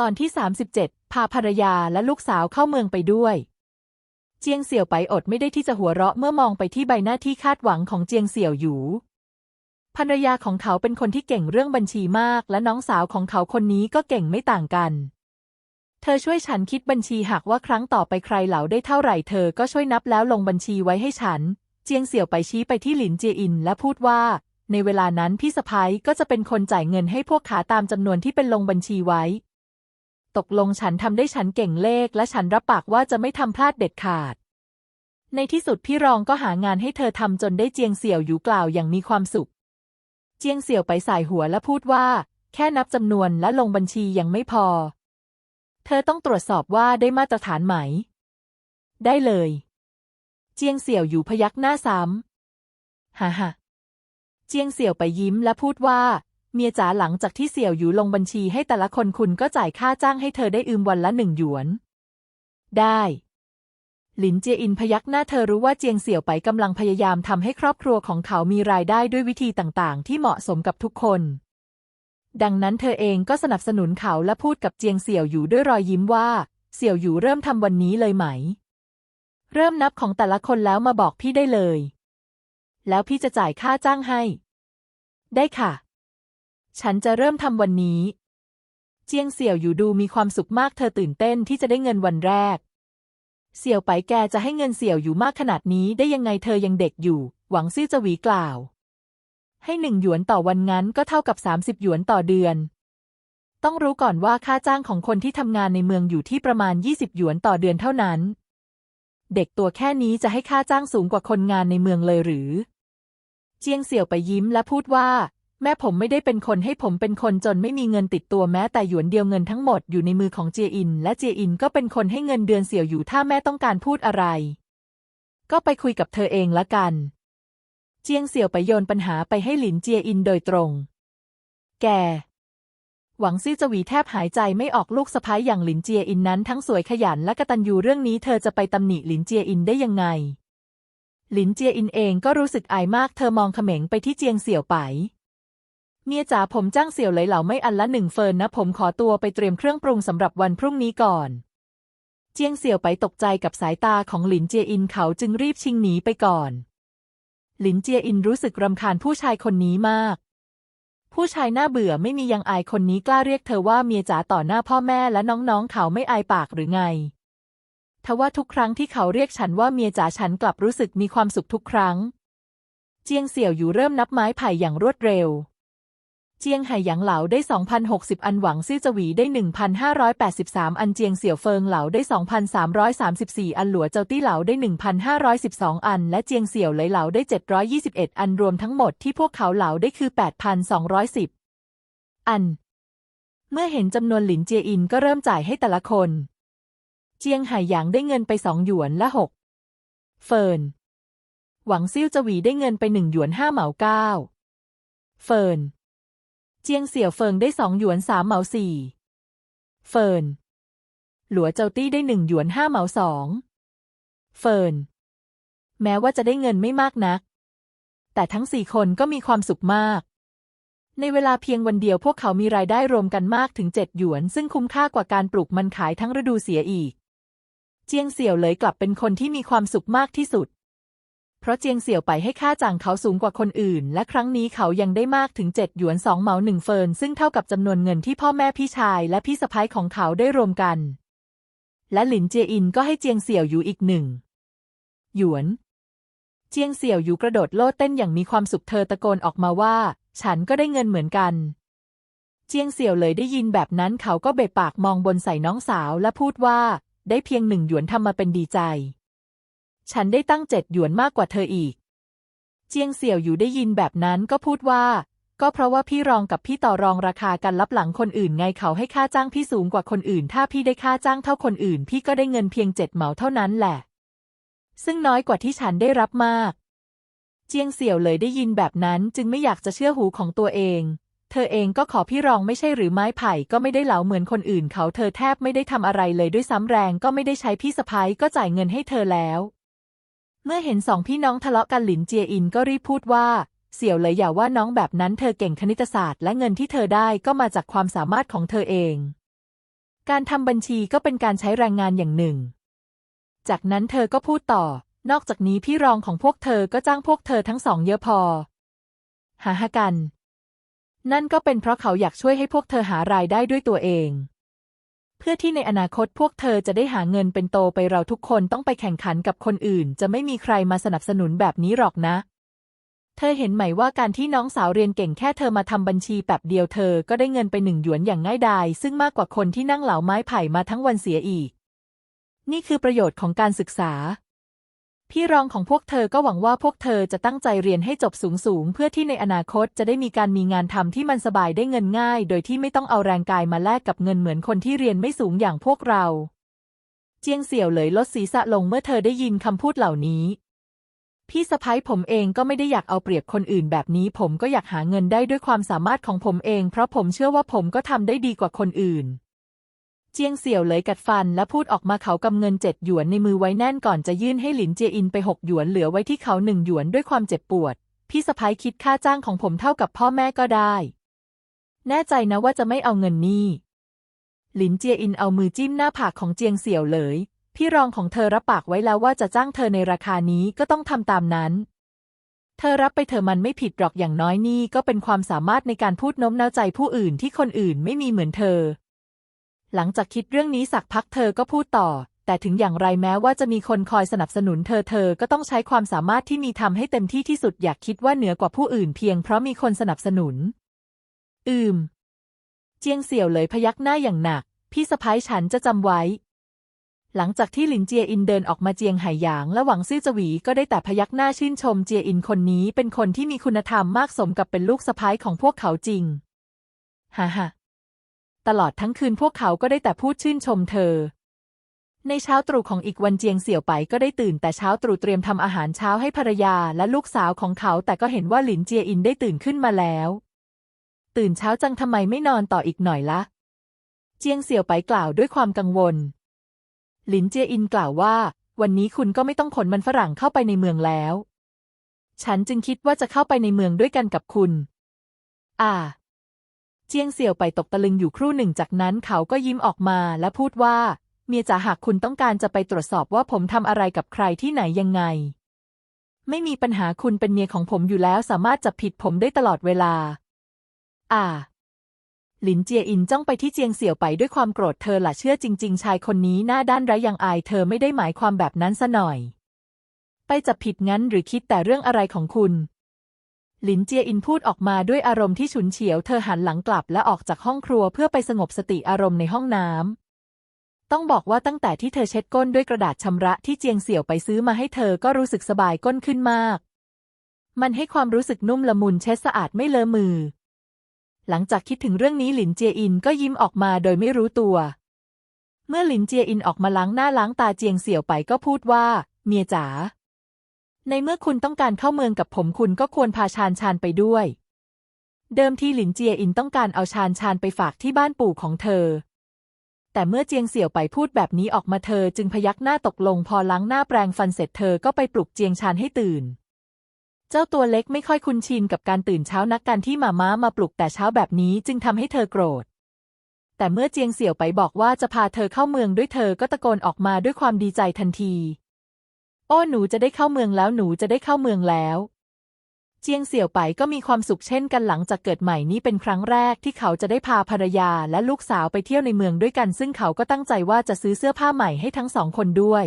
ตอนที่ 37 พาภรรยาและลูกสาวเข้าเมืองไปด้วย เจียงเสี่ยวไปอดไม่ได้ที่จะหัวเราะเมื่อมองไปที่ใบหน้าที่คาดหวังของเจียงเสี่ยวหยูภรรยาของเขาเป็นคนที่เก่งเรื่องบัญชีมาก และน้องสาวของเขาคนนี้ก็เก่งไม่ต่างกัน เธอช่วยฉันคิดบัญชีหากว่าครั้งต่อไปใครเหลาได้เท่าไหร่เธอก็ช่วยนับแล้วลงบัญชีไว้ให้ฉัน เจียงเสี่ยวไปชี้ไปที่หลินเจียอินและพูดว่า ในเวลานั้นพี่สะพ้ยก็จะเป็นคนจ่ายเงินให้พวกขาตามจำนวนที่เป็นลงบัญชีไว้ ตกลงฉันทำได้ฉันเก่งเลข และฉันรับปากว่าจะไม่ทำพลาดเด็ดขาด ในที่สุดพี่รองก็หางานให้เธอทำจนได้เจียงเสี่ยวอยู่กล่าวอย่างมีความสุข เจียงเสี่ยวไปสายหัวและพูดว่า แค่นับจำนวนและลงบัญชียังไม่พอ เธอต้องตรวจสอบว่าได้มาตรฐานไหม ได้เลย เจียงเสี่ยวอยู่พยักหน้าซ้ำฮ่าฮ่าเจียงเสี่ยวไปยิ้มและพูดว่า เมียจ๋าหลังจากที่เสี่ยวอยู่ลงบัญชีให้แต่ละคนคุณก็จ่ายค่าจ้างให้เธอได้อืมวันละหนึ่งหยวน ได้ หลินเจียอินพยักหน้าเธอรู้ว่าเจียงเสี่ยวไปกำลังพยายามทำให้ครอบครัวของเขามีรายได้ด้วยวิธีต่างๆ ที่เหมาะสมกับทุกคน ดังนั้นเธอเองก็สนับสนุนเขาและพูดกับเจียงเสี่ยวอยู่ด้วยรอยยิ้มว่า เสี่ยวอยู่เริ่มทำวันนี้เลยไหม เริ่มนับของแต่ละคนแล้วมาบอกพี่ได้เลย แล้วพี่จะจ่ายค่าจ้างให้ ได้ค่ะ ฉันจะเริ่มทำวันนี้ เจียงเสี่ยวอยู่ดูมีความสุขมากเธอตื่นเต้นที่จะได้เงินวันแรก เสี่ยวไปแกจะให้เงินเสี่ยวอยู่มากขนาดนี้ได้ยังไงเธอยังเด็กอยู่ หวังซื่อจะหวีกล่าว ให้หนึ่งหยวนต่อวันงั้นก็เท่ากับสามสิบหยวนต่อเดือน ต้องรู้ก่อนว่าค่าจ้างของคนที่ทำงานในเมืองอยู่ที่ประมาณยี่สิบหยวนต่อเดือนเท่านั้น เด็กตัวแค่นี้จะให้ค่าจ้างสูงกว่าคนงานในเมืองเลยหรือเจียงเสี่ยวไปยิ้มและพูดว่า แม่ผมไม่ได้เป็นคนให้ผมเป็นคนจนไม่มีเงินติดตัวแม้แต่หยวนเดียวเงินทั้งหมดอยู่ในมือของเจียอิน และเจียอินก็เป็นคนให้เงินเดือนเสี่ยวอยู่ถ้าแม่ต้องการพูดอะไร ก็ไปคุยกับเธอเองละกัน เจียงเสี่ยวไปโยนปัญหาไปให้หลินเจียอินโดยตรง แกหวังซื่อจวีแทบหายใจไม่ออกลูกสะพ้ายอย่างหลินเจียอินนั้นทั้งสวยขยันและกตัญญูเรื่องนี้เธอจะไปตำหนิหลินเจียอินได้ยังไง หลินเจียอินเองก็รู้สึกอายมากเธอมองเขม็งไปที่เจียงเสี่ยวไป เมียจ๋าผมจ้างเสี่ยวไหลเหล่าไม่อันละหนึ่งเฟินนะ ผมขอตัวไปเตรียมเครื่องปรุงสำหรับวันพรุ่งนี้ก่อน เจียงเสี่ยวไปตกใจกับสายตาของหลินเจียอินเขาจึงรีบชิงหนีไปก่อน หลินเจียอินรู้สึกรำคาญผู้ชายคนนี้มาก ผู้ชายหน้าเบื่อไม่มียังอายคนนี้กล้าเรียกเธอว่าเมียจ๋าต่อหน้าพ่อแม่และน้องๆเขาไม่อายปากหรือไงทว่าทุกครั้งที่เขาเรียกฉันว่าเมียจ๋าฉันกลับรู้สึกมีความสุขทุกครั้ง เจียงเสี่ยวอยู่เริ่มนับไม้ไผ่อย่างรวดเร็ว เจียงไห่หยางเหลาได้ 2,060 อันหวังซื่อจวีได้ 1,583 อันเจียงเสี่ยวเฟิงเหลาได้ 2,334 อันหลัวเจ้าตี้เหลาได้ 1,512 อัน และเจียงเสี่ยวไหลเหลาได้ 721 อันรวมทั้งหมดที่พวกเขาเหลาได้คือ 8,210 อัน เมื่อเห็นจำนวนหลินเจียอินก็เริ่มจ่ายให้แต่ละคน เจียงไห่หยางได้เงินไปสองหยวนและหกเฟินหวังซิ่วจวีได้เงินไปหนึ่งหยวนห้าเหมาเก้าเฟิน เจียงเสี่ยวเฟิงได้สองหยวนสามเหมาสี่เฟินหลัวเจ้าตี้ได้หนึ่งหยวนห้าเหมาสองเฟินแม้ว่าจะได้เงินไม่มากนัก แต่ทั้งสี่คนก็มีความสุขมาก ในเวลาเพียงวันเดียวพวกเขามีรายได้รวมกันมากถึงเจ็ดหยวน ซึ่งคุ้มค่ากว่าการปลูกมันขายทั้งฤดูเสียอีก เจียงเสี่ยวเลยกลับเป็นคนที่มีความสุขมากที่สุด เพราะเจียงเสี่ยวไปให้ค่าจ้างเขาสูงกว่าคนอื่น และครั้งนี้เขายังได้มากถึงเจ็ดหยวนสองเหมาหนึ่งเฟิน ซึ่งเท่ากับจำนวนเงินที่พ่อแม่พี่ชายและพี่สะพ้ายของเขาได้รวมกัน และหลินเจียอินก็ให้เจียงเสี่ยวอยู่อีกหนึ่งหยวน เจียงเสี่ยวอยู่กระโดดโลดเต้นอย่างมีความสุขเธอตะโกนออกมาว่า ฉันก็ได้เงินเหมือนกัน เจียงเสี่ยวเลยได้ยินแบบนั้นเขาก็เบะปากมองบนใส่น้องสาวและพูดว่า ได้เพียงหนึ่งหยวนทำมาเป็นดีใจ ฉันได้ตั้งเจ็ดหยวนมากกว่าเธออีก เจียงเสี่ยวอยู่ได้ยินแบบนั้นก็พูดว่า ก็เพราะว่าพี่รองกับพี่ต่อรองราคากันลับหลังคนอื่นไงเขาให้ค่าจ้างพี่สูงกว่าคนอื่น ถ้าพี่ได้ค่าจ้างเท่าคนอื่น พี่ก็ได้เงินเพียงเจ็ดเหมาเท่านั้นแหละ ซึ่งน้อยกว่าที่ฉันได้รับมาก เจียงเสี่ยวเลยได้ยินแบบนั้นจึงไม่อยากจะเชื่อหูของตัวเองเธอเองก็ขอพี่รองไม่ใช่หรือไม้ไผ่ก็ไม่ได้เหลาเหมือนคนอื่นเขาเธอแทบไม่ได้ทำอะไรเลยด้วยซ้ำแรงก็ไม่ได้ใช้พี่สะพ้ายก็จ่ายเงินให้เธอแล้ว เมื่อเห็นสองพี่น้องทะเลาะกันหลินเจียอินก็รีบพูดว่า เสี่ยวเลยอย่าว่าน้องแบบนั้นเธอเก่งคณิตศาสตร์และเงินที่เธอได้ก็มาจากความสามารถของเธอเอง การทำบัญชีก็เป็นการใช้แรงงานอย่างหนึ่ง จากนั้นเธอก็พูดต่อ นอกจากนี้พี่รองของพวกเธอก็จ้างพวกเธอทั้งสองเยอะพอ หาหากัน นั่นก็เป็นเพราะเขาอยากช่วยให้พวกเธอหารายได้ด้วยตัวเอง เพื่อที่ในอนาคตพวกเธอจะได้หาเงินเป็นโตไปเราทุกคนต้องไปแข่งขันกับคนอื่น จะไม่มีใครมาสนับสนุนแบบนี้หรอกนะ เธอเห็นไหมว่าการที่น้องสาวเรียนเก่งแค่เธอมาทำบัญชีแบบเดียวเธอก็ได้เงินไปหนึ่งหยวนอย่างง่ายดายซึ่งมากกว่าคนที่นั่งเหลาไม้ไผ่มาทั้งวันเสียอีก นี่คือประโยชน์ของการศึกษา พี่รองของพวกเธอก็หวังว่าพวกเธอจะตั้งใจเรียนให้จบสูงๆ เพื่อที่ในอนาคตจะได้มีการมีงานทำที่มันสบายได้เงินง่าย โดยที่ไม่ต้องเอาแรงกายมาแลกกับเงินเหมือนคนที่เรียนไม่สูงอย่างพวกเรา เจียงเสี่ยวเลยลดศีรษะลงเมื่อเธอได้ยินคำพูดเหล่านี้ พี่สะพ้ายผมเองก็ไม่ได้อยากเอาเปรียบคนอื่นแบบนี้ ผมก็อยากหาเงินได้ด้วยความสามารถของผมเอง เพราะผมเชื่อว่าผมก็ทำได้ดีกว่าคนอื่น เจียงเสี่ยวเลยกัดฟันและพูดออกมาเขากำเงินเจ็ดหยวนในมือไว้แน่นก่อนจะยื่นให้หลินเจียอินไปหกหยวนเหลือไว้ที่เขาหนึ่งหยวนด้วยความเจ็บปวด พี่สะพ้ยคิดค่าจ้างของผมเท่ากับพ่อแม่ก็ได้ แน่ใจนะว่าจะไม่เอาเงินนี่ หลินเจียอินเอามือจิ้มหน้าผากของเจียงเสี่ยวเลย พี่รองของเธอรับปากไว้แล้วว่าจะจ้างเธอในราคานี้ก็ต้องทำตามนั้น เธอรับไปเธอมันไม่ผิดหรอกอย่างน้อยนี่ก็เป็นความสามารถในการพูดโน้มน้าวใจผู้อื่นที่คนอื่นไม่มีเหมือนเธอ หลังจากคิดเรื่องนี้สักพักเธอก็พูดต่อ แต่ถึงอย่างไรแม้ว่าจะมีคนคอยสนับสนุนเธอเธอก็ต้องใช้ความสามารถที่มีทำให้เต็มที่ที่สุดอยากคิดว่าเหนือกว่าผู้อื่นเพียงเพราะมีคนสนับสนุน อืม เจียงเสี่ยวเลยพยักหน้าอย่างหนัก พี่สะพ้ายฉันจะจำไว้ หลังจากที่หลินเจียอินเดินออกมาเจียงไหหยาง และหวังซื่อจวีก็ได้แต่พยักหน้าชื่นชมเจียอินคนนี้เป็นคนที่มีคุณธรรมมากสมกับเป็นลูกสะพ้ายของพวกเขาจริงฮ่าฮ่า ตลอดทั้งคืนพวกเขาก็ได้แต่พูดชื่นชมเธอ ในเช้าตรู่ของอีกวันเจียงเสี่ยวไปก็ได้ตื่นแต่เช้าตรู่เตรียมทำอาหารเช้าให้ภรรยาและลูกสาวของเขา แต่ก็เห็นว่าหลินเจียอินได้ตื่นขึ้นมาแล้ว ตื่นเช้าจังทำไมไม่นอนต่ออีกหน่อยละ เจียงเสี่ยวไปกล่าวด้วยความกังวล หลินเจียอินกล่าวว่า วันนี้คุณก็ไม่ต้องขนมันฝรั่งเข้าไปในเมืองแล้ว ฉันจึงคิดว่าจะเข้าไปในเมืองด้วยกันกับคุณ อ่า เจียงเสี่ยวไปตกตะลึงอยู่ครู่หนึ่งจากนั้นเขาก็ยิ้มออกมาและพูดว่า เมียจ๋าหากคุณต้องการจะไปตรวจสอบว่าผมทำอะไรกับใครที่ไหนยังไง ไม่มีปัญหาคุณเป็นเมียของผมอยู่แล้วสามารถจับผิดผมได้ตลอดเวลา อ่า หลินเจียอินจ้องไปที่เจียงเสี่ยวไปด้วยความโกรธเธอละเชื่อจริง ๆ ชายคนนี้หน้าด้านไรยังอาย เธอไม่ได้หมายความแบบนั้นซะหน่อย ไปจับผิดงั้นหรือคิดแต่เรื่องอะไรของคุณ หลินเจียอินพูดออกมาด้วยอารมณ์ที่ฉุนเฉียว เธอหันหลังกลับและออกจากห้องครัวเพื่อไปสงบสติอารมณ์ในห้องน้ำ ต้องบอกว่าตั้งแต่ที่เธอเช็ดก้นด้วยกระดาษชำระที่เจียงเสี่ยวไปซื้อมาให้เธอก็รู้สึกสบายก้นขึ้นมาก มันให้ความรู้สึกนุ่มละมุนเช็ดสะอาดไม่เลอะมือ หลังจากคิดถึงเรื่องนี้หลินเจียอินก็ยิ้มออกมาโดยไม่รู้ตัว เมื่อหลินเจียอินออกมาล้างหน้าล้างตาเจียงเสี่ยวไปก็พูดว่า เมียจ๋า ในเมื่อคุณต้องการเข้าเมืองกับผมคุณก็ควรพาชานชานไปด้วย เดิมทีหลินเจียอินต้องการเอาชานชานไปฝากที่บ้านปู่ของเธอ แต่เมื่อเจียงเสี่ยวไปพูดแบบนี้ออกมาเธอจึงพยักหน้าตกลงพอล้างหน้าแปรงฟันเสร็จเธอก็ไปปลุกเจียงชานให้ตื่น เจ้าตัวเล็กไม่ค่อยคุ้นชินกับการตื่นเช้านักการที่หมาม้ามาปลุกแต่เช้าแบบนี้จึงทำให้เธอโกรธแต่เมื่อเจียงเสี่ยวไปบอกว่าจะพาเธอเข้าเมืองด้วยเธอก็ตะโกนออกมาด้วยความดีใจทันที อ้หนูจะได้เข้าเมืองแล้วหนูจะได้เข้าเมืองแล้ว เจียงเสี่ยวไปก็มีความสุขเช่นกันหลังจากเกิดใหม่นี้เป็นครั้งแรกที่เขาจะได้พาภรรยาและลูกสาวไปเที่ยวในเมืองด้วยกัน ซึ่งเขาก็ตั้งใจว่าจะซื้อเสื้อผ้าใหม่ให้ทั้งสองคนด้วย